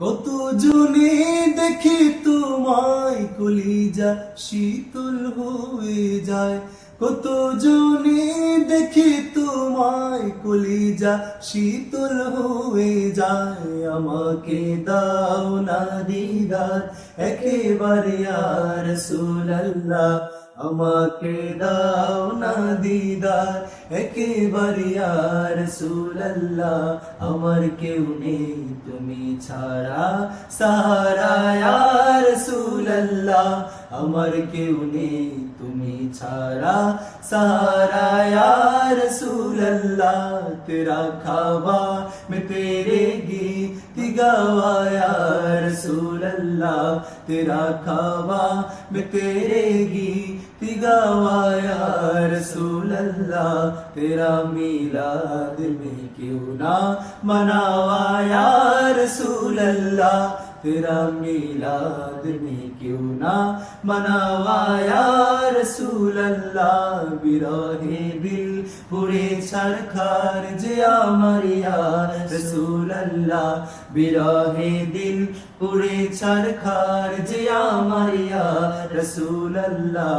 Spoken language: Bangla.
কত জনে দেখি তোমায় কলিজা শীতল হয়ে যায়। কত জনে দেখি তোমায় কলিজা শীতল হয়ে যায়? আমাকে দাও না দিদার, একেবারে আর সুলাল্লাহ। আমাকে দাও না দিদার, একেবারে আর সুলাল্লাহ। আমার কেউ নেই তুমি ছাড়া সারা আর আল্লাহ अमर के নেই তুমি ছাড়া यार रसूलल्लाह, तेरा खावा मैं तेरे गीत गावा। यार रसूलल्लाह, तेरा खावा मैं तेरे गीत गावा। यार रसूलल्लाह, तेरा मीलाद में क्यों ना मनावा। यार रसूलल्लाह तेरा मिलाद में क्यों ना मनावा यार रसूल अल्लाह बिरहे दिल पुरे सरखार जे আমার ইয়ার রসুল আল্লাহ বিরহে দিল পুরে ছারখার যে আমার ইয়ার রসুল আল্লাহ